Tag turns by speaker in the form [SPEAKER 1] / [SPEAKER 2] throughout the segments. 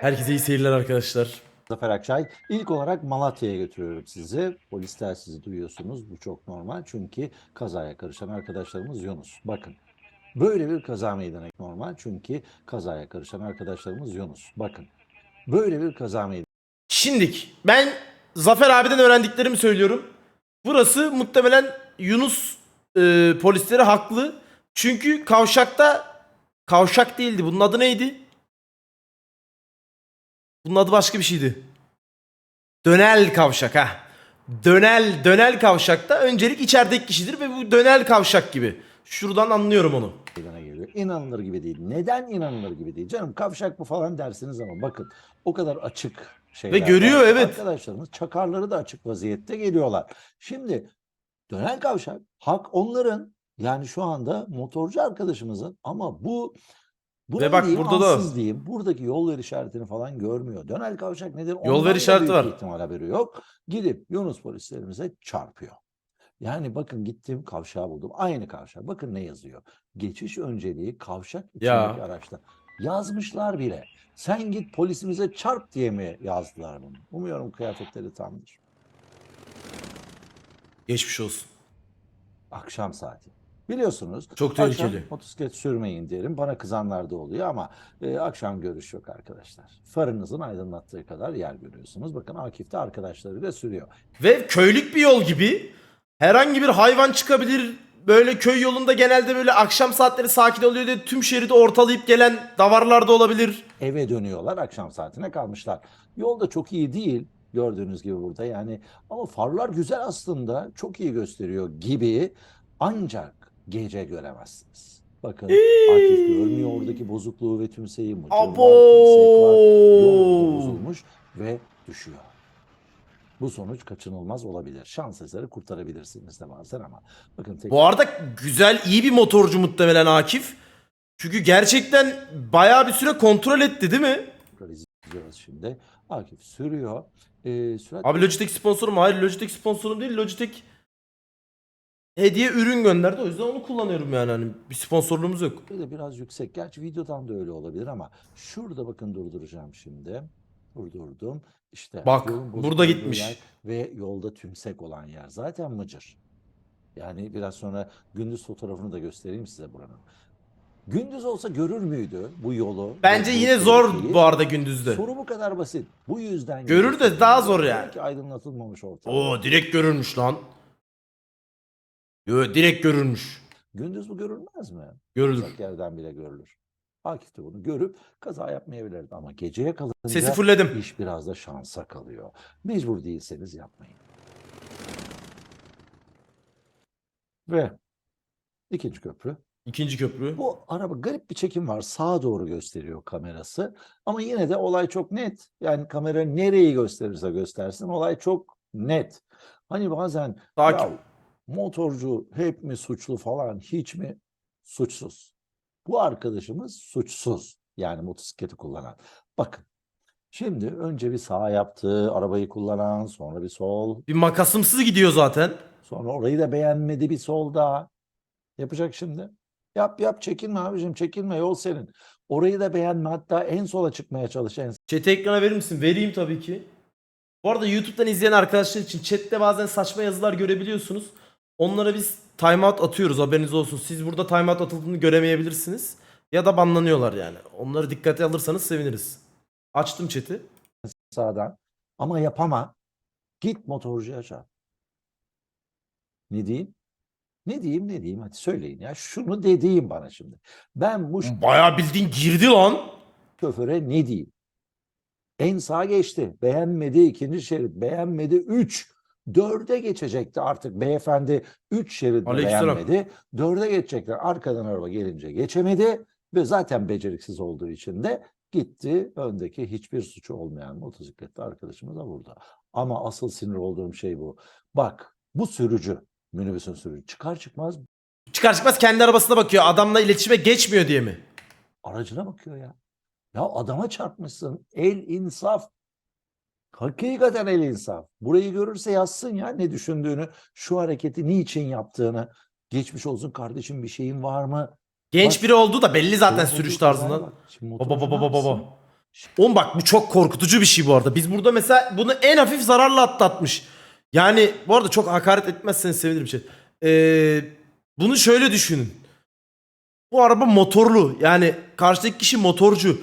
[SPEAKER 1] Herkese iyi seyirler arkadaşlar.
[SPEAKER 2] Zafer Akçay. İlk olarak Malatya'ya götürüyorum sizi. Polisler sizi duyuyorsunuz. Bu çok normal. Çünkü kazaya karışan arkadaşlarımız Yunus. Bakın. Böyle bir kaza meydana normal. Çünkü kazaya karışan arkadaşlarımız Yunus. Bakın. Böyle bir kaza meydana
[SPEAKER 1] Şimdik ben Zafer abiden öğrendiklerimi söylüyorum. Burası muhtemelen Yunus e, polisleri haklı. Çünkü kavşakta kavşak değildi. Bunun adı neydi? Bunun adı başka bir şeydi. Dönel kavşak ha. Dönel dönel kavşakta öncelik içerideki kişidir ve bu dönel kavşak gibi. Şuradan anlıyorum onu.
[SPEAKER 2] geliyor. İnanılır gibi değil. Neden inanılır gibi değil? Canım kavşak bu falan dersiniz ama bakın o kadar açık şeyler.
[SPEAKER 1] Ve görüyor,
[SPEAKER 2] var.
[SPEAKER 1] evet.
[SPEAKER 2] Arkadaşlarımız çakarları da açık vaziyette geliyorlar. Şimdi dönen kavşak hak onların yani şu anda motorcu arkadaşımızın ama bu bu
[SPEAKER 1] Ve bak
[SPEAKER 2] diyeyim,
[SPEAKER 1] burada da-
[SPEAKER 2] diyeyim. Buradaki yol ver işaretini falan görmüyor. Dönel kavşak nedir?
[SPEAKER 1] Yol ver
[SPEAKER 2] Ondan da
[SPEAKER 1] işareti var.
[SPEAKER 2] ihtimal haberi yok. Gidip Yunus polislerimize çarpıyor. Yani bakın gittim kavşağı buldum. Aynı kavşak. Bakın ne yazıyor. Geçiş önceliği kavşak içindeki
[SPEAKER 1] Ya.
[SPEAKER 2] araçta. Yazmışlar bile. Sen git polisimize çarp diye mi yazdılar bunu? Umuyorum kıyafetleri tamdır.
[SPEAKER 1] Geçmiş olsun.
[SPEAKER 2] Akşam saati. Biliyorsunuz.
[SPEAKER 1] Çok tehlikeli.
[SPEAKER 2] Akşam motosiklet sürmeyin derim. Bana kızanlar da oluyor ama e, akşam görüş yok arkadaşlar. Farınızın aydınlattığı kadar yer görüyorsunuz. Bakın Akif de arkadaşlarıyla sürüyor.
[SPEAKER 1] Ve köylük bir yol gibi herhangi bir hayvan çıkabilir. Böyle köy yolunda genelde böyle akşam saatleri sakin oluyor diye tüm şeridi ortalayıp gelen davarlar da olabilir.
[SPEAKER 2] eve dönüyorlar. Akşam saatine kalmışlar. Yol da çok iyi değil gördüğünüz gibi burada yani ama farlar güzel aslında çok iyi gösteriyor gibi ancak gece göremezsiniz. Bakın Akif görmüyor oradaki bozukluğu ve tümseyi mıcır var, tümsek var, yol bozulmuş ve düşüyor. Bu sonuç kaçınılmaz olabilir. Şans eseri kurtarabilirsiniz de bazen ama bakın tek
[SPEAKER 1] Bu arada güzel iyi bir motorcu muhtemelen Akif. Çünkü gerçekten bayağı bir süre kontrol etti değil mi?
[SPEAKER 2] izliyoruz şimdi. Akif sürüyor. Ee, sürat
[SPEAKER 1] Abi Logitech sponsorum? Hayır Logitech sponsorum değil. Logitech hediye ürün gönderdi. O yüzden onu kullanıyorum yani. Hani bir sponsorluğumuz yok.
[SPEAKER 2] biraz yüksek. Gerçi videodan da öyle olabilir ama şurada bakın durduracağım şimdi. Durdurdum. İşte
[SPEAKER 1] Bak,
[SPEAKER 2] yolun
[SPEAKER 1] burada gitmiş.
[SPEAKER 2] yer ve yolda tümsek olan yer. Zaten mıcır. Yani biraz sonra gündüz fotoğrafını da göstereyim size buranın. Gündüz olsa görür müydü bu yolu?
[SPEAKER 1] Bence yine zor bu arada gündüzde.
[SPEAKER 2] Soru bu kadar basit. Bu yüzden
[SPEAKER 1] Görür de daha zor yani.
[SPEAKER 2] Belki aydınlatılmamış ortam.
[SPEAKER 1] Oo direkt görülmüş lan. Yo direkt görülmüş.
[SPEAKER 2] Gündüz bu görülmez mi?
[SPEAKER 1] Görülür.
[SPEAKER 2] Uzak yerden bile görülür. Akif de bunu görüp kaza yapmayabilirdi ama geceye kalınca
[SPEAKER 1] Sesi fullledim.
[SPEAKER 2] iş biraz da şansa kalıyor. Mecbur değilseniz yapmayın. Ve ikinci köprü.
[SPEAKER 1] İkinci köprü.
[SPEAKER 2] Bu araba garip bir çekim var. Sağa doğru gösteriyor kamerası. Ama yine de olay çok net. Yani kamera nereyi gösterirse göstersin olay çok net. Hani bazen
[SPEAKER 1] Sakin.
[SPEAKER 2] ya motorcu hep mi suçlu falan hiç mi suçsuz. Bu arkadaşımız suçsuz. Yani motosikleti kullanan. Bakın. Şimdi önce bir sağ yaptı, arabayı kullanan, sonra bir sol,
[SPEAKER 1] Bir makasımsız gidiyor zaten.
[SPEAKER 2] Sonra orayı da beğenmedi bir sol daha. Yapacak şimdi. Yap yap çekinme abicim çekinme yol senin. Orayı da beğenme hatta en sola çıkmaya çalış en
[SPEAKER 1] Chat'e ekrana verir misin? Vereyim tabii ki. Bu arada YouTube'dan izleyen arkadaşlar için chat'te bazen saçma yazılar görebiliyorsunuz. Onlara biz timeout atıyoruz haberiniz olsun. Siz burada timeout atıldığını göremeyebilirsiniz. Ya da banlanıyorlar yani. Onları dikkate alırsanız seviniriz. Açtım chat'i.
[SPEAKER 2] sağdan. Ama yapama. Git motorcuya çarp. Ne diyeyim? Ne diyeyim ne diyeyim hadi söyleyin ya. Şunu dediğim bana şimdi. Ben bu
[SPEAKER 1] Bayağı bildiğin girdi lan.
[SPEAKER 2] şoföre ne diyeyim? En sağa geçti. Beğenmedi ikinci şerit. Beğenmedi 3. Dörde geçecekti artık beyefendi 3 şerit beğenmedi. Dörde geçecekler. Arkadan araba gelince geçemedi. Ve zaten beceriksiz olduğu için de gitti öndeki hiçbir suçu olmayan motosikletli arkadaşımıza vurdu. Ama asıl sinir olduğum şey bu. Bak bu sürücü, minibüsün sürücü çıkar çıkmaz
[SPEAKER 1] Çıkar çıkmaz kendi arabasına bakıyor. Adamla iletişime geçmiyor diye mi?
[SPEAKER 2] Aracına bakıyor ya. Ya adama çarpmışsın. El insaf. Hakikaten el insaf. Burayı görürse yazsın ya ne düşündüğünü, şu hareketi niçin yaptığını. Geçmiş olsun kardeşim bir şeyin var mı?
[SPEAKER 1] Genç biri olduğu da belli zaten
[SPEAKER 2] Olduğu
[SPEAKER 1] sürüş tarzından.
[SPEAKER 2] Şimdi
[SPEAKER 1] Baba
[SPEAKER 2] motorcu
[SPEAKER 1] baba
[SPEAKER 2] ne
[SPEAKER 1] baba
[SPEAKER 2] yapsın?
[SPEAKER 1] baba. Oğlum bak bu çok korkutucu bir şey bu arada. Biz burada mesela bunu en hafif zararla atlatmış. Yani bu arada çok hakaret etmezseniz sevinirim şey. Ee, bunu şöyle düşünün. Bu araba motorlu. Yani karşıdaki kişi motorcu.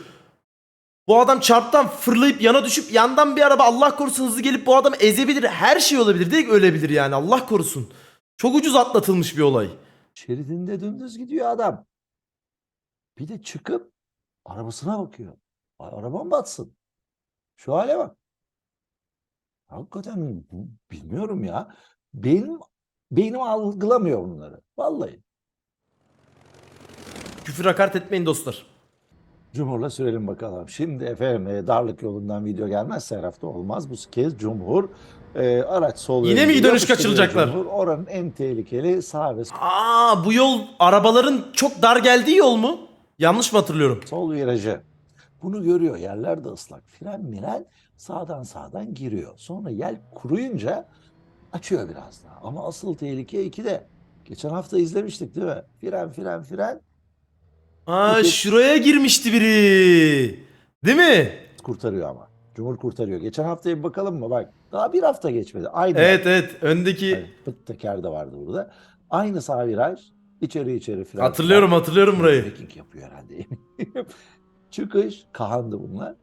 [SPEAKER 1] Bu adam çarptan fırlayıp yana düşüp yandan bir araba Allah korusun hızlı gelip bu adamı ezebilir. Her şey olabilir. Direkt ölebilir yani Allah korusun. Çok ucuz atlatılmış bir olay.
[SPEAKER 2] şeridinde dümdüz gidiyor adam. Bir de çıkıp arabasına bakıyor. Arabam batsın. Şu hale bak. Hakikaten bilmiyorum ya. Benim beynim algılamıyor bunları. Vallahi.
[SPEAKER 1] Küfür hakaret etmeyin dostlar.
[SPEAKER 2] Cumhur'la sürelim bakalım. Şimdi efendim e, darlık yolundan video gelmez her hafta olmaz. Bu kez Cumhur e, araç sol
[SPEAKER 1] Yine mi dönüş kaçıracaklar?
[SPEAKER 2] Cumhur. Oranın en tehlikeli sağ ve
[SPEAKER 1] Aa bu yol arabaların çok dar geldiği yol mu? Yanlış mı hatırlıyorum?
[SPEAKER 2] sol virajı. Bunu görüyor. Yerler de ıslak. Fren miren sağdan sağdan giriyor. Sonra yel kuruyunca açıyor biraz daha. Ama asıl tehlike ikide. Geçen hafta izlemiştik değil mi? Fren fren fren
[SPEAKER 1] Aa şuraya girmişti biri. Değil mi?
[SPEAKER 2] kurtarıyor ama. Cumhur kurtarıyor. Geçen haftaya bir bakalım mı? Bak daha bir hafta geçmedi. Aynı.
[SPEAKER 1] Evet evet öndeki
[SPEAKER 2] Hani pıt teker de vardı burada. Aynı sağ viraj. içeri içeri fren.
[SPEAKER 1] hatırlıyorum
[SPEAKER 2] fren.
[SPEAKER 1] hatırlıyorum burayı.
[SPEAKER 2] Trekking yapıyor herhalde. Çıkış Kaan'dı bunlar.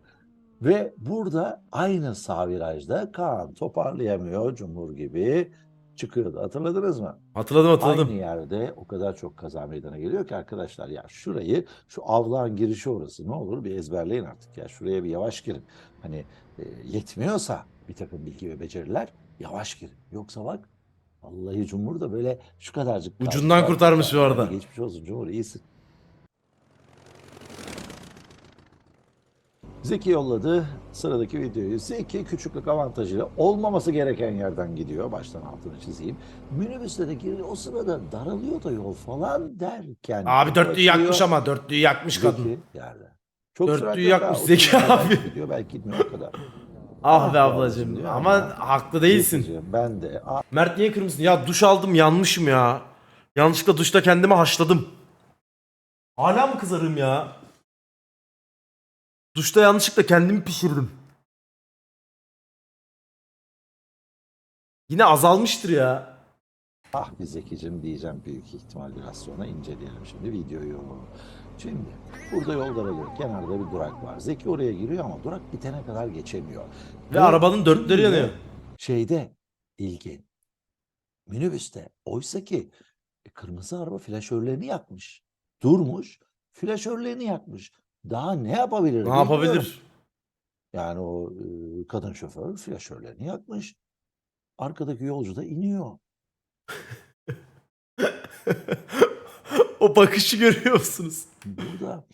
[SPEAKER 2] Ve burada aynı sağ virajda Kaan toparlayamıyor Cumhur gibi çıkıyordu. Hatırladınız mı?
[SPEAKER 1] Hatırladım hatırladım.
[SPEAKER 2] Aynı yerde o kadar çok kaza meydana geliyor ki arkadaşlar ya şurayı şu avlağın girişi orası ne olur bir ezberleyin artık ya şuraya bir yavaş girin. Hani e, yetmiyorsa bir takım bilgi ve beceriler yavaş girin. Yoksa bak vallahi Cumhur da böyle şu kadarcık.
[SPEAKER 1] Ucundan kurtarmış bu arada.
[SPEAKER 2] Geçmiş olsun Cumhur iyisin. Zeki yolladı sıradaki videoyu. Zeki küçüklük avantajıyla olmaması gereken yerden gidiyor. Baştan altını çizeyim. Minibüste de giriyor. O sırada daralıyor da yol falan derken.
[SPEAKER 1] Abi dörtlüğü
[SPEAKER 2] bakıyor,
[SPEAKER 1] yakmış ama dörtlüğü yakmış kadın.
[SPEAKER 2] Zeki yerde. Çok
[SPEAKER 1] Dörtlüğü yakmış Zeki abi.
[SPEAKER 2] Gidiyor, belki gitmiyor o kadar.
[SPEAKER 1] Ah
[SPEAKER 2] Ah be
[SPEAKER 1] ablacığım
[SPEAKER 2] diyor
[SPEAKER 1] ama
[SPEAKER 2] ama-
[SPEAKER 1] haklı değilsin.
[SPEAKER 2] Zekiciğim, Ben de. Aa,
[SPEAKER 1] Mert niye kırmızı? Ya duş aldım yanmışım ya. Yanlışlıkla duşta kendimi haşladım. Hala mı kızarım ya? Duşta yanlışlıkla kendimi pişirdim. Yine azalmıştır ya.
[SPEAKER 2] Ah bir Zekicim diyeceğim büyük ihtimal biraz sonra inceleyelim şimdi videoyu. Şimdi burada yol daralıyor. Kenarda bir durak var. Zeki oraya giriyor ama durak bitene kadar geçemiyor.
[SPEAKER 1] Ve arabanın dörtleri yanıyor.
[SPEAKER 2] Şeyde ilgin. Minibüste. Oysa ki e, kırmızı araba flaşörlerini yakmış. Durmuş. Flaşörlerini yakmış. Daha ne yapabilir?
[SPEAKER 1] Ne
[SPEAKER 2] bilmiyorum.
[SPEAKER 1] yapabilir?
[SPEAKER 2] Yani o e, kadın şoför flaşörlerini yakmış. Arkadaki yolcu da iniyor.
[SPEAKER 1] o bakışı görüyor musunuz?
[SPEAKER 2] Burada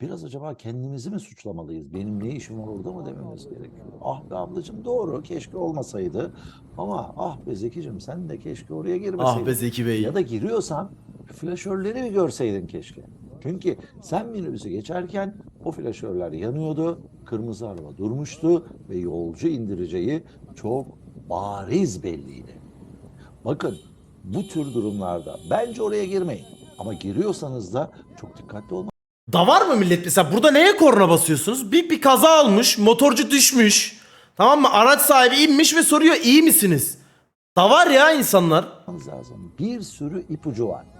[SPEAKER 2] biraz acaba kendimizi mi suçlamalıyız? Benim ne işim var orada mı dememiz gerekiyor? Ah be ablacığım doğru keşke olmasaydı. Ama ah be Zekicim sen de keşke oraya girmeseydin.
[SPEAKER 1] Ah be Zeki Bey.
[SPEAKER 2] Ya da giriyorsan flaşörleri bir görseydin keşke. Çünkü sen minibüsü geçerken o flaşörler yanıyordu, kırmızı araba durmuştu ve yolcu indireceği çok bariz belliydi. Bakın bu tür durumlarda bence oraya girmeyin. Ama giriyorsanız da çok dikkatli olmak
[SPEAKER 1] Da var mı millet mesela burada neye korna basıyorsunuz? Bir, bir kaza olmuş, motorcu düşmüş. Tamam mı? Araç sahibi inmiş ve soruyor iyi misiniz? Da var ya insanlar.
[SPEAKER 2] lazım. Bir sürü ipucu var.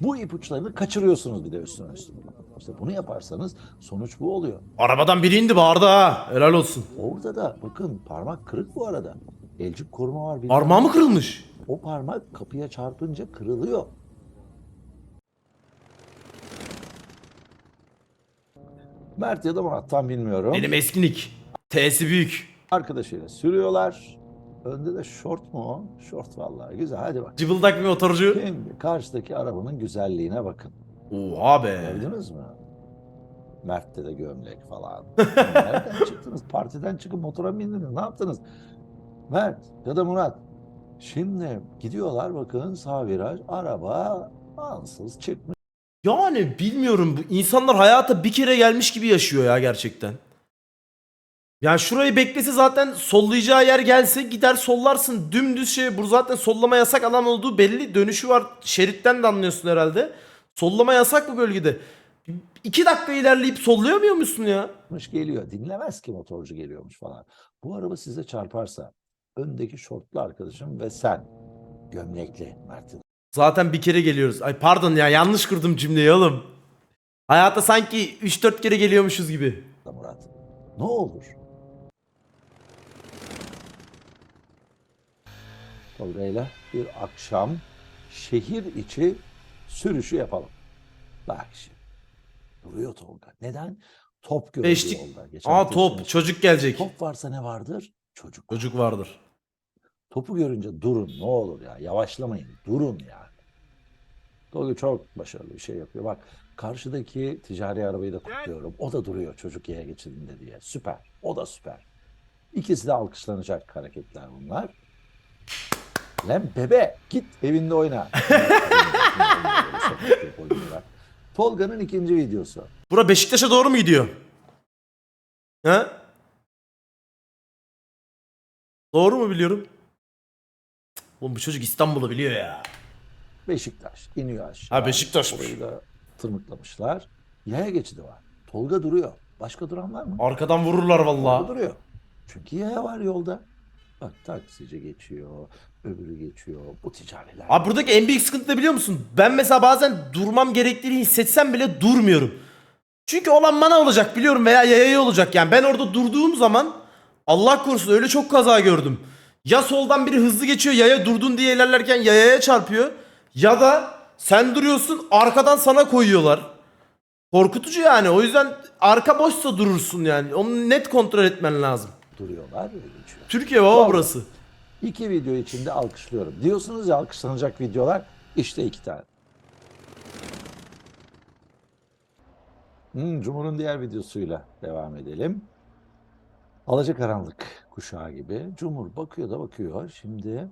[SPEAKER 2] Bu ipuçlarını kaçırıyorsunuz bir de üstüne üstüne. İşte bunu yaparsanız sonuç bu oluyor.
[SPEAKER 1] Arabadan biri indi bağırdı ha. Helal olsun.
[SPEAKER 2] Orada da bakın parmak kırık bu arada. Elcik koruma var. bilmem
[SPEAKER 1] Parmağı mı kırılmış?
[SPEAKER 2] O parmak kapıya çarpınca kırılıyor. Mert ya da Murat tam bilmiyorum.
[SPEAKER 1] Benim eskinik. T'si büyük.
[SPEAKER 2] Arkadaşıyla sürüyorlar. Önde de şort mu o? Şort vallahi güzel hadi bak.
[SPEAKER 1] Cıbıldak bir motorcu.
[SPEAKER 2] Şimdi karşıdaki arabanın güzelliğine bakın.
[SPEAKER 1] Oha be.
[SPEAKER 2] Gördünüz mü? Mert'te de gömlek falan. Nereden çıktınız? Partiden çıkıp motora mı indiniz? Ne yaptınız? Mert ya da Murat. Şimdi gidiyorlar bakın sağ viraj. Araba ansız çıkmış.
[SPEAKER 1] Yani bilmiyorum. Bu insanlar hayata bir kere gelmiş gibi yaşıyor ya gerçekten. Yani şurayı beklese zaten sollayacağı yer gelse gider sollarsın. Dümdüz şey bu zaten sollama yasak alan olduğu belli. Dönüşü var. Şeritten de anlıyorsun herhalde. Sollama yasak bu bölgede. iki dakika ilerleyip sollayamıyor musun ya?
[SPEAKER 2] Geliyor. Dinlemez ki motorcu geliyormuş falan. Bu araba size çarparsa öndeki şortlu arkadaşım ve sen gömlekli Mert'in
[SPEAKER 1] Zaten bir kere geliyoruz. Ay pardon ya yanlış kurdum cümleyi oğlum. Hayata sanki 3-4 kere geliyormuşuz gibi.
[SPEAKER 2] da Murat. Ne olur? Tolga'yla bir akşam şehir içi sürüşü yapalım. Bak şimdi. Duruyor Tolga. Neden? Top gördü
[SPEAKER 1] Beşlik.
[SPEAKER 2] yolda. Geçen
[SPEAKER 1] Aa top
[SPEAKER 2] üstüne
[SPEAKER 1] çocuk gelecek.
[SPEAKER 2] Top varsa ne vardır? Çocuk.
[SPEAKER 1] Çocuk vardır.
[SPEAKER 2] Topu görünce durun ne olur ya. Yavaşlamayın. Durun yani. Tolga çok başarılı bir şey yapıyor. Bak karşıdaki ticari arabayı da kutluyorum. O da duruyor çocuk yaya geçidinde diye. Süper. O da süper. İkisi de alkışlanacak hareketler bunlar. Lan bebe git evinde oyna. Tolga'nın ikinci videosu.
[SPEAKER 1] Bura Beşiktaş'a doğru mu gidiyor? He? Doğru mu biliyorum? Oğlum bu çocuk İstanbul'u biliyor ya.
[SPEAKER 2] Beşiktaş iniyor aşağı.
[SPEAKER 1] Ha, Beşiktaş'mış.
[SPEAKER 2] Orayı da tırmıklamışlar. Yaya geçidi var. Tolga duruyor. Başka duran var mı?
[SPEAKER 1] Arkadan vururlar
[SPEAKER 2] Tolga
[SPEAKER 1] vallahi.
[SPEAKER 2] duruyor. Çünkü yaya var yolda. Bak taksici geçiyor, öbürü geçiyor. Bu ticariler.
[SPEAKER 1] Abi buradaki en büyük sıkıntı ne biliyor musun? Ben mesela bazen durmam gerektiğini hissetsem bile durmuyorum. Çünkü olan bana olacak biliyorum veya yayaya olacak yani. Ben orada durduğum zaman Allah korusun öyle çok kaza gördüm. Ya soldan biri hızlı geçiyor yaya durdun diye ilerlerken yayaya çarpıyor. Ya da sen duruyorsun arkadan sana koyuyorlar. Korkutucu yani o yüzden arka boşsa durursun yani. Onu net kontrol etmen lazım.
[SPEAKER 2] Duruyorlar ve geçiyor.
[SPEAKER 1] Türkiye baba burası.
[SPEAKER 2] İki video içinde alkışlıyorum. Diyorsunuz ya alkışlanacak videolar. İşte iki tane. Hmm, Cumhur'un diğer videosuyla devam edelim. Alacakaranlık kuşağı gibi. Cumhur bakıyor da bakıyor. Şimdi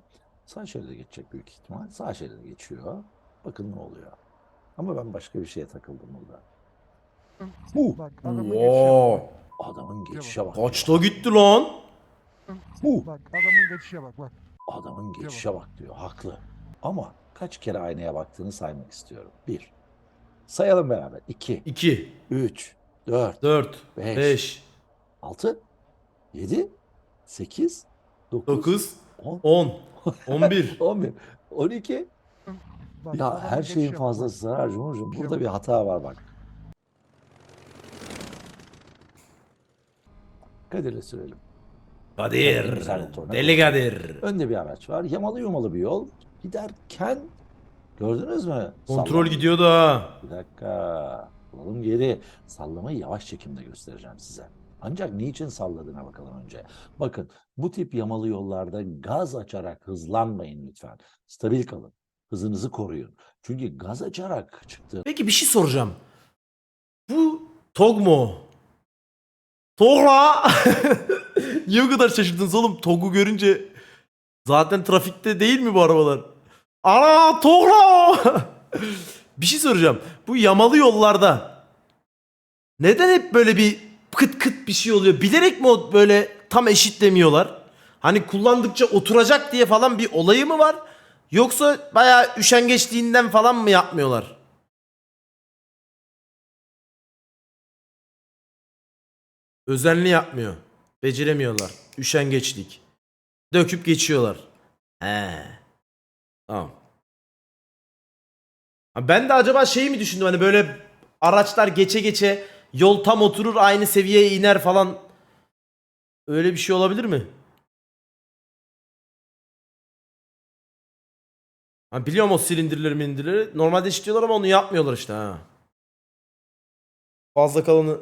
[SPEAKER 2] sağ şeride geçecek büyük ihtimal. Sağ şeride geçiyor. Bakın ne oluyor. Ama ben başka bir şeye takıldım burada.
[SPEAKER 3] Bak
[SPEAKER 1] Oo.
[SPEAKER 3] bak.
[SPEAKER 2] Adamın geçişe bak.
[SPEAKER 1] Kaçta gitti lan?
[SPEAKER 2] Bu
[SPEAKER 3] Bak adamın geçişe bak bak.
[SPEAKER 2] Adamın geçişe bak diyor. Haklı. Ama kaç kere aynaya baktığını saymak istiyorum. Bir. Sayalım beraber. İki,
[SPEAKER 1] 2,
[SPEAKER 2] üç, dört,
[SPEAKER 1] 4,
[SPEAKER 2] Beş.
[SPEAKER 1] 5,
[SPEAKER 2] altı, yedi, sekiz, dokuz,
[SPEAKER 1] 9,
[SPEAKER 2] on,
[SPEAKER 1] 10, 11.
[SPEAKER 2] on bir, on iki.
[SPEAKER 3] Bak,
[SPEAKER 2] Ya her şeyin fazlası zarar Cumhurcuğum. Burada bir hata var bak. Kadir'le sürelim.
[SPEAKER 1] Kadir. Deli Kadir.
[SPEAKER 2] Önde bir araç var. Yamalı yumalı bir yol. Giderken gördünüz mü?
[SPEAKER 1] Kontrol
[SPEAKER 2] Sallama.
[SPEAKER 1] gidiyordu ha.
[SPEAKER 2] Bir dakika. Alalım geri. Sallamayı yavaş çekimde göstereceğim size. Ancak niçin salladığına bakalım önce. Bakın bu tip yamalı yollarda gaz açarak hızlanmayın lütfen. Stabil kalın. Hızınızı koruyun. Çünkü gaz açarak çıktı.
[SPEAKER 1] Peki bir şey soracağım. Bu Tog mu? o? Tog la. Niye bu kadar şaşırdınız oğlum? Tog'u görünce zaten trafikte değil mi bu arabalar? Ana Tog la. o. bir şey soracağım. Bu yamalı yollarda neden hep böyle bir kıt kıt bir şey oluyor? Bilerek mi o böyle tam eşitlemiyorlar? Hani kullandıkça oturacak diye falan bir olayı mı var? Yoksa bayağı üşengeçliğinden falan mı yapmıyorlar? Özenli yapmıyor. Beceremiyorlar. Üşengeçlik. Döküp geçiyorlar. He. Tamam. Ben de acaba şey mi düşündüm hani böyle araçlar geçe geçe yol tam oturur aynı seviyeye iner falan. Öyle bir şey olabilir mi? Ha biliyorum o silindirleri mindirleri. Normalde işliyorlar ama onu yapmıyorlar işte ha. Fazla kalanı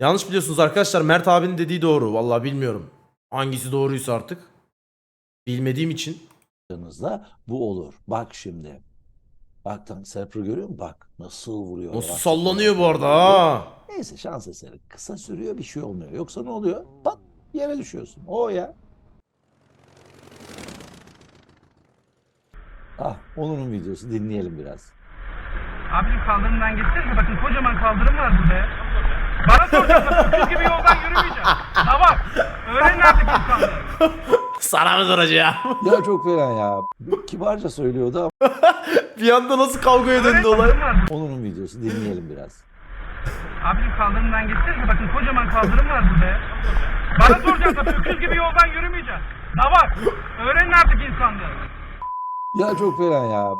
[SPEAKER 1] Yanlış biliyorsunuz arkadaşlar. Mert abinin dediği doğru. Vallahi bilmiyorum. Hangisi doğruysa artık. Bilmediğim için.
[SPEAKER 2] Yanınızda bu olur. Bak şimdi. Bak tam Serpro görüyor musun? Bak nasıl vuruyor.
[SPEAKER 1] Nasıl
[SPEAKER 2] yavaş
[SPEAKER 1] sallanıyor bu arada ha.
[SPEAKER 2] Neyse şans eseri. Kısa sürüyor bir şey olmuyor. Yoksa ne oluyor? Pat yere düşüyorsun. O ya. Ah onun videosu dinleyelim biraz.
[SPEAKER 4] Abicim kaldırımdan geçsenize bakın kocaman kaldırım var burada ya. Bana soracaklar öküz gibi yoldan yürümeyeceğim. Tamam. Öğrenin artık insanları.
[SPEAKER 1] Sana mı soracağım?
[SPEAKER 2] Ya çok fena ya. Kibarca söylüyordu ama
[SPEAKER 1] bir anda nasıl kavgaya döndü olay?
[SPEAKER 2] Onun videosu dinleyelim biraz.
[SPEAKER 4] Abicim kaldırımdan geçsenize bakın kocaman kaldırım var burada ya. Bana soracaksın öküz gibi yoldan yürümeyeceksin. Da var. Öğrenin artık insanlığı.
[SPEAKER 2] Ya çok fena ya.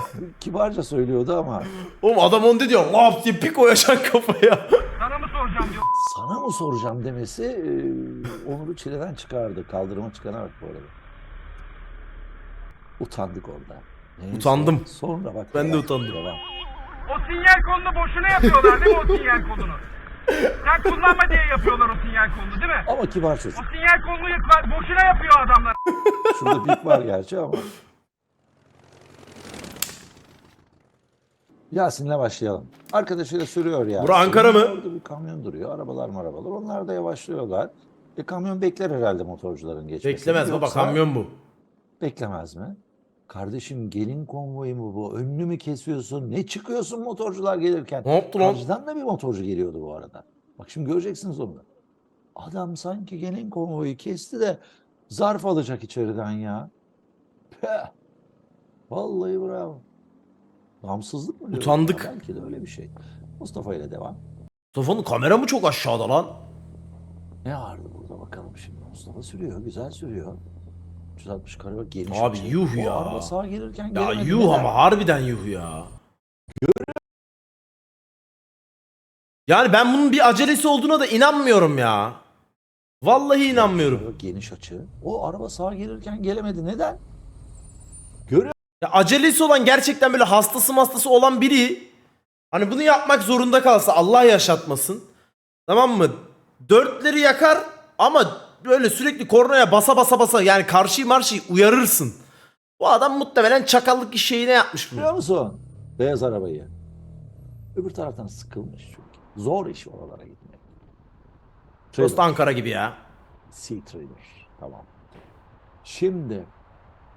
[SPEAKER 2] Kibarca söylüyordu ama
[SPEAKER 1] Oğlum adam onu dedi ya laf diye bir koyacaksın kafaya.
[SPEAKER 4] Sana mı soracağım
[SPEAKER 2] demesi e, Onur'u çileden çıkardı. Kaldırıma çıkana bak bu arada. Utandık orada. Neyse,
[SPEAKER 1] Utandım.
[SPEAKER 2] Sonra bak.
[SPEAKER 1] Ben de
[SPEAKER 2] devam,
[SPEAKER 1] utandım.
[SPEAKER 2] Devam.
[SPEAKER 4] O sinyal kolunu boşuna yapıyorlar değil mi o sinyal kolunu? Sen kullanma diye yapıyorlar o sinyal kolunu değil mi?
[SPEAKER 2] Ama kibar
[SPEAKER 4] O
[SPEAKER 2] çocuk.
[SPEAKER 4] sinyal kolunu boşuna yapıyor adamlar.
[SPEAKER 2] Şurada bip var gerçi ama. Yasin'le başlayalım. Arkadaşıyla sürüyor ya.
[SPEAKER 1] Bura Ankara mı?
[SPEAKER 2] Orada bir kamyon duruyor. Arabalar mı arabalar. Onlar da yavaşlıyorlar. E kamyon bekler herhalde motorcuların geçmesini.
[SPEAKER 1] Beklemez baba
[SPEAKER 2] Yoksa
[SPEAKER 1] kamyon bu.
[SPEAKER 2] Beklemez mi? Kardeşim gelin konvoyu mu bu? Önünü mü kesiyorsun? Ne çıkıyorsun motorcular gelirken?
[SPEAKER 1] Ne yaptı lan?
[SPEAKER 2] Karşıdan da bir motorcu geliyordu bu arada. Bak şimdi göreceksiniz onu. Adam sanki gelin konvoyu kesti de zarf alacak içeriden ya. Peh. Vallahi bravo. Damsızlık mı?
[SPEAKER 1] Utandık.
[SPEAKER 2] ya? Belki de öyle bir şey. Mustafa ile devam.
[SPEAKER 1] Mustafa'nın kamera mı çok aşağıda lan?
[SPEAKER 2] Ne vardı burada bakalım şimdi. Mustafa sürüyor, güzel sürüyor. 360 karı bak geniş.
[SPEAKER 1] Abi
[SPEAKER 2] açı.
[SPEAKER 1] yuh ya.
[SPEAKER 2] araba sağa gelirken
[SPEAKER 1] Ya yuh
[SPEAKER 2] Neden?
[SPEAKER 1] ama harbiden yuh ya. Yani ben bunun bir acelesi olduğuna da inanmıyorum ya. Vallahi inanmıyorum.
[SPEAKER 2] Geniş açı. O araba sağa gelirken gelemedi. Neden?
[SPEAKER 1] Ya acelesi olan gerçekten böyle hastası hastası olan biri hani bunu yapmak zorunda kalsa Allah yaşatmasın. Tamam mı? Dörtleri yakar ama böyle sürekli kornaya basa basa basa yani karşıyı marşıyı uyarırsın. Bu adam muhtemelen çakallık iş şeyine yapmış bunu.
[SPEAKER 2] Biliyor musun? Beyaz arabayı. Öbür taraftan sıkılmış çünkü. Zor iş oralara gitmek. Trailer.
[SPEAKER 1] Ankara gibi ya.
[SPEAKER 2] Sea Trailer. Tamam. Şimdi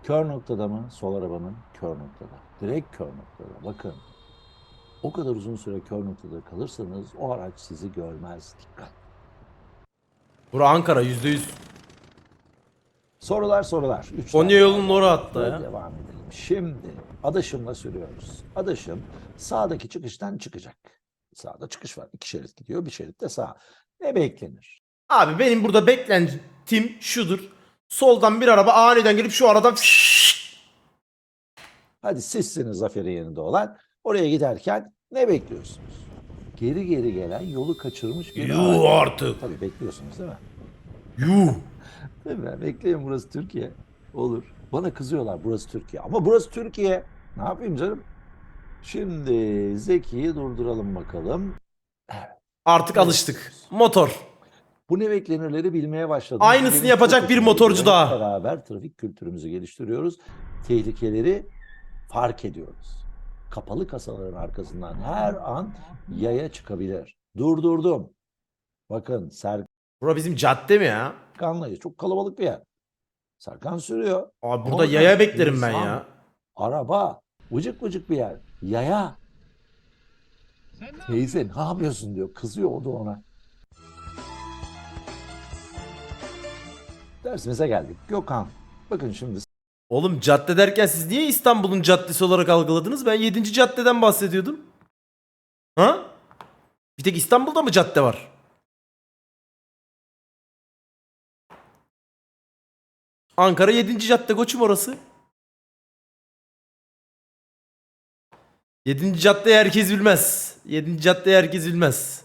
[SPEAKER 2] kör noktada mı? Sol arabanın kör noktada. Direkt kör noktada. Bakın. O kadar uzun süre kör noktada kalırsanız o araç sizi görmez. Dikkat.
[SPEAKER 1] Bura Ankara %100.
[SPEAKER 2] Sorular sorular. Üç
[SPEAKER 1] Konya
[SPEAKER 2] tane
[SPEAKER 1] yolunun
[SPEAKER 2] var.
[SPEAKER 1] oraya hatta ya.
[SPEAKER 2] Devam edelim. Şimdi adaşımla sürüyoruz. Adaşım sağdaki çıkıştan çıkacak. Sağda çıkış var. İki şerit gidiyor. Bir şerit de sağ. Ne beklenir?
[SPEAKER 1] Abi benim burada beklentim şudur. Soldan bir araba aniden gelip şu aradan
[SPEAKER 2] Hadi sizsiniz zaferin yanında olan. Oraya giderken ne bekliyorsunuz? Geri geri gelen yolu kaçırmış bir
[SPEAKER 1] Yuh
[SPEAKER 2] araç.
[SPEAKER 1] artık.
[SPEAKER 2] Tabii bekliyorsunuz değil mi?
[SPEAKER 1] Yuh.
[SPEAKER 2] Değil mi? Bekleyin burası Türkiye. Olur. Bana kızıyorlar burası Türkiye. Ama burası Türkiye. Ne yapayım canım? Şimdi Zeki'yi durduralım bakalım.
[SPEAKER 1] Artık alıştık. Motor.
[SPEAKER 2] Bu ne beklenirleri bilmeye başladım.
[SPEAKER 1] Aynısını
[SPEAKER 2] Benim
[SPEAKER 1] yapacak bir motorcu daha.
[SPEAKER 2] Beraber trafik kültürümüzü geliştiriyoruz. Tehlikeleri fark ediyoruz. Kapalı kasaların arkasından her an yaya çıkabilir. Durdurdum. Bakın
[SPEAKER 1] Bura bizim cadde mi ya?
[SPEAKER 2] Serkan'la çok kalabalık bir yer. Serkan sürüyor.
[SPEAKER 1] Abi
[SPEAKER 2] Ama
[SPEAKER 1] burada
[SPEAKER 2] bakın,
[SPEAKER 1] yaya beklerim ben
[SPEAKER 2] insan,
[SPEAKER 1] ya.
[SPEAKER 2] Araba. Vıcık vıcık bir yer. Yaya. Teyze ne yapıyorsun diyor. Kızıyor o da ona. Dersimize geldik. Gökhan. Bakın şimdi
[SPEAKER 1] Oğlum cadde derken siz niye İstanbul'un caddesi olarak algıladınız? Ben 7. caddeden bahsediyordum. Ha? Bir tek İstanbul'da mı cadde var? Ankara 7. cadde koçum orası. 7. caddeyi herkes bilmez. 7. caddeyi herkes bilmez.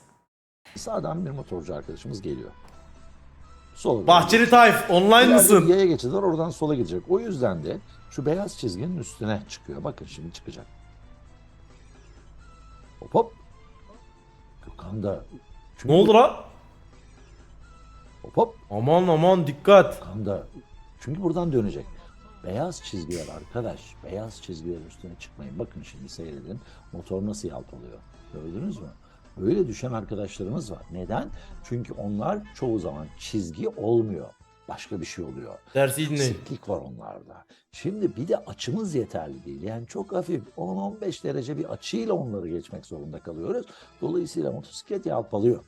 [SPEAKER 2] sağdan bir motorcu arkadaşımız geliyor. Sola
[SPEAKER 1] Bahçeli Tayf online mısın?
[SPEAKER 2] geçidi var oradan sola gidecek. O yüzden de şu beyaz çizginin üstüne çıkıyor. Bakın şimdi çıkacak. Hop hop. Gökhan da.
[SPEAKER 1] Ne oldu la?
[SPEAKER 2] Hop hop.
[SPEAKER 1] Aman aman dikkat.
[SPEAKER 2] Gökhan da. Çünkü buradan dönecek. Beyaz çizgiler arkadaş. Beyaz çizgilerin üstüne çıkmayın. Bakın şimdi seyredin. Motor nasıl yalpalıyor. Gördünüz mü? Böyle düşen arkadaşlarımız var. Neden? Çünkü onlar çoğu zaman çizgi olmuyor. Başka bir şey oluyor.
[SPEAKER 1] Dersi dinleyin.
[SPEAKER 2] Eksiklik var onlarda. Şimdi bir de açımız yeterli değil. Yani çok hafif 10-15 derece bir açıyla onları geçmek zorunda kalıyoruz. Dolayısıyla motosiklet yalpalıyor.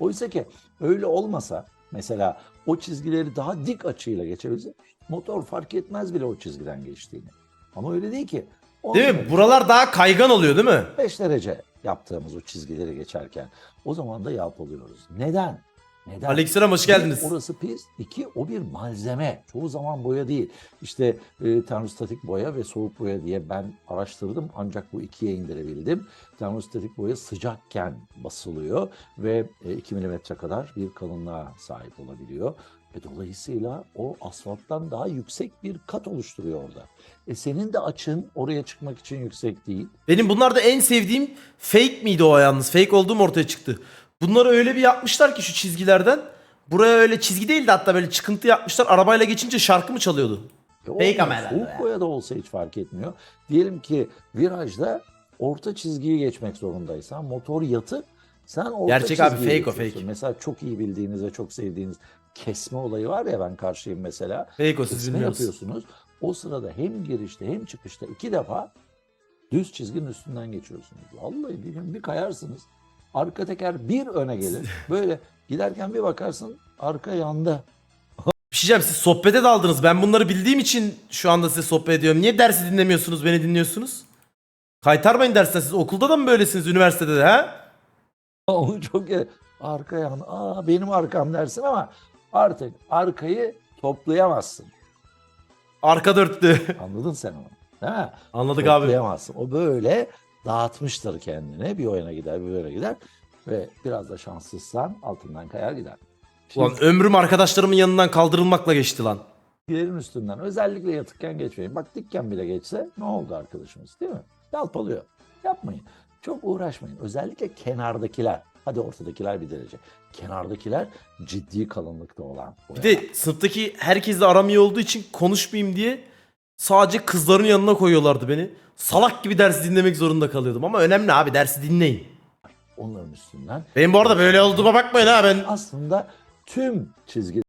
[SPEAKER 2] Oysa ki öyle olmasa Mesela o çizgileri daha dik açıyla geçebilse motor fark etmez bile o çizgiden geçtiğini. Ama öyle değil ki.
[SPEAKER 1] Değil mi? Buralar daha kaygan oluyor değil mi?
[SPEAKER 2] 5 derece yaptığımız o çizgileri geçerken o zaman da yalpalıyoruz. Neden? Neden?
[SPEAKER 1] Aleykümselam hoş
[SPEAKER 2] Bir,
[SPEAKER 1] geldiniz.
[SPEAKER 2] orası pis. İki, o bir malzeme. Çoğu zaman boya değil. İşte e, termostatik boya ve soğuk boya diye ben araştırdım ancak bu ikiye indirebildim. Termostatik boya sıcakken basılıyor ve e, 2 milimetre kadar bir kalınlığa sahip olabiliyor. Ve dolayısıyla o asfalttan daha yüksek bir kat oluşturuyor orada. E senin de açın oraya çıkmak için yüksek değil.
[SPEAKER 1] Benim bunlarda en sevdiğim fake miydi o yalnız? Fake olduğum ortaya çıktı. Bunları öyle bir yapmışlar ki şu çizgilerden. Buraya öyle çizgi değil de hatta böyle çıkıntı yapmışlar. Arabayla geçince şarkı mı çalıyordu?
[SPEAKER 2] E
[SPEAKER 1] Fake ama herhalde ya.
[SPEAKER 2] da olsa hiç fark etmiyor. Diyelim ki virajda orta çizgiyi geçmek zorundaysan motor yatık sen orta
[SPEAKER 1] Gerçek abi, fake o,
[SPEAKER 2] geçiyorsun.
[SPEAKER 1] fake.
[SPEAKER 2] Mesela çok iyi bildiğiniz ve çok sevdiğiniz kesme olayı var ya ben karşıyım mesela.
[SPEAKER 1] Fake o siz
[SPEAKER 2] Kesme
[SPEAKER 1] bilmiyorsunuz.
[SPEAKER 2] yapıyorsunuz. O sırada hem girişte hem çıkışta iki defa düz çizginin üstünden geçiyorsunuz. Vallahi bir gün bir kayarsınız. Arka teker bir öne gelir. Böyle giderken bir bakarsın arka yanda.
[SPEAKER 1] Bir şey diyeceğim siz sohbete daldınız. Ben bunları bildiğim için şu anda size sohbet ediyorum. Niye dersi dinlemiyorsunuz beni dinliyorsunuz? Kaytarmayın dersten siz okulda da mı böylesiniz üniversitede de ha?
[SPEAKER 2] Onu çok arka yan. Aa benim arkam dersin ama artık arkayı toplayamazsın.
[SPEAKER 1] Arka dörtlü.
[SPEAKER 2] Anladın sen onu. Değil mi?
[SPEAKER 1] Anladık abi.
[SPEAKER 2] Toplayamazsın. O böyle dağıtmıştır kendini. Bir o yana gider bir böyle gider. Ve biraz da şanssızsan altından kayar gider. Şimdi
[SPEAKER 1] Ulan ömrüm arkadaşlarımın yanından kaldırılmakla geçti lan.
[SPEAKER 2] çizgilerin üstünden özellikle yatıkken geçmeyin. Bak dikken bile geçse ne oldu arkadaşımız değil mi? Yalpalıyor. Yapmayın. Çok uğraşmayın. Özellikle kenardakiler. Hadi ortadakiler bir derece. Kenardakiler ciddi kalınlıkta olan.
[SPEAKER 1] Bir de sınıftaki herkesle aram iyi olduğu için konuşmayayım diye sadece kızların yanına koyuyorlardı beni. Salak gibi dersi dinlemek zorunda kalıyordum ama önemli abi dersi dinleyin.
[SPEAKER 2] onların üstünden
[SPEAKER 1] Benim bu arada böyle olduğuma bakmayın ha ben
[SPEAKER 2] aslında tüm çizgi